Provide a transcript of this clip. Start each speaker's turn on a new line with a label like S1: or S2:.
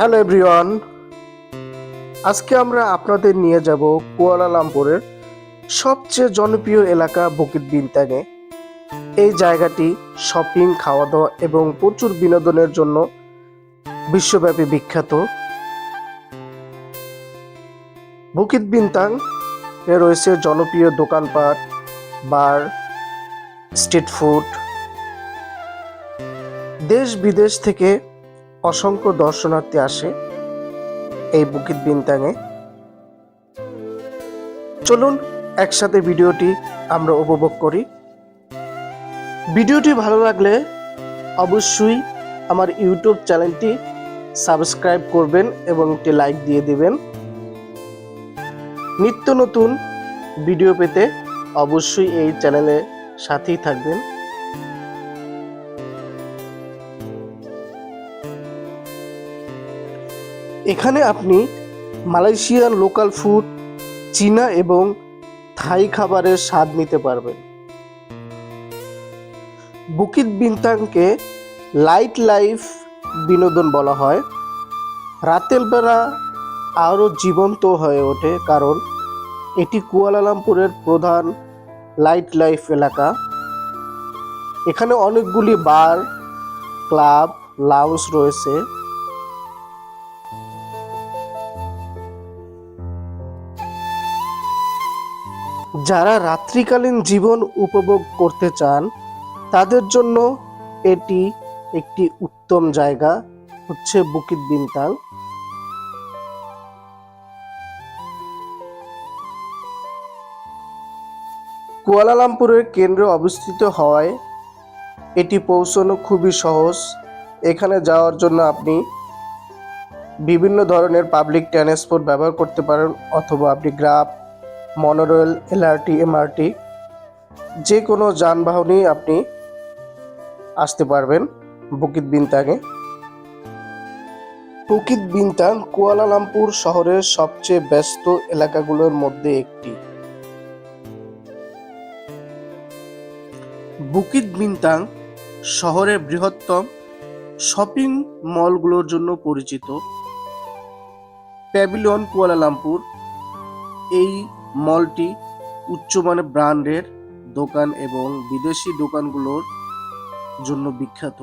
S1: Hello everyone, আজকে আমরা আপনাদের নিয়ে যাব কুয়ালালামপুরের সবচেয়ে জনপ্রিয় এলাকা বুকিত বিনতাঙে এই জায়গাটি শপিং খাওয়া দাওয়া এবং প্রচুর বিনোদনের জন্য বিশ্বব্যাপী বিখ্যাত। বুকিত বিনতাং এ রয়েছে জনপ্রিয় দোকানপাট, বার, স্ট্রিট ফুড। দেশ বিদেশ থেকে অসংখ্য দর্শনার্থী আসে এই বুকিত বিনতাঙে। চলুন, একসাথে ভিডিওটি আমরা উপভোগ করি। ভিডিওটি ভালো লাগলে অবশ্যই আমার ইউটিউব চ্যানেলটি সাবস্ক্রাইব করবেন এবং একটি লাইক দিয়ে দিবেন। নিত্য নতুন ভিডিও পেতে অবশ্যই এই চ্যানেলে সাথেই থাকবেন। এখানে আপনি মালয়েশিয়ান লোকাল ফুড চীনা এবং থাই খাবারের স্বাদ নিতে পারবেন। বুকিত বিনতাংকে লাইট লাইফ বিনোদন বলা হয়। রাতের বেলা আরও জীবন্ত হয়ে ওঠে কারণ এটি কুয়ালালামপুরের প্রধান লাইট লাইফ এলাকা। এখানে অনেকগুলি বার, ক্লাব, লাউঞ্জ রয়েছে। যারা রাত্রিকালীন জীবন উপভোগ করতে চান, তাদের জন্য এটি একটি উত্তম জায়গা হচ্ছে বুকিত বিনতাং। কুয়ালালামপুরের কেন্দ্রে অবস্থিত হওয়ায় এটি পৌঁছানো খুবই সহজ। এখানে যাওয়ার জন্য আপনি বিভিন্ন ধরনের পাবলিক ট্রান্সপোর্ট ব্যবহার করতে পারেন, অথবা আপনি গ্রাফ মনোরেল এলআরটি এমআরটি যে কোনো যানবাহনেই আপনি আসতে পারবেন বুকিত বিনতাঙে বুকিত বিনতাং কুয়ালালামপুর শহরের সবচেয়ে ব্যস্ত এলাকাগুলোর মধ্যে একটি। বুকিত বিনতাং শহরের বৃহত্তম শপিং মলগুলোর জন্য পরিচিত। প্যাভিলিয়ন কুয়ালালামপুর এই মলটি উচ্চমানের ব্র্যান্ডের দোকান এবং বিদেশি দোকানগুলোর জন্য বিখ্যাত।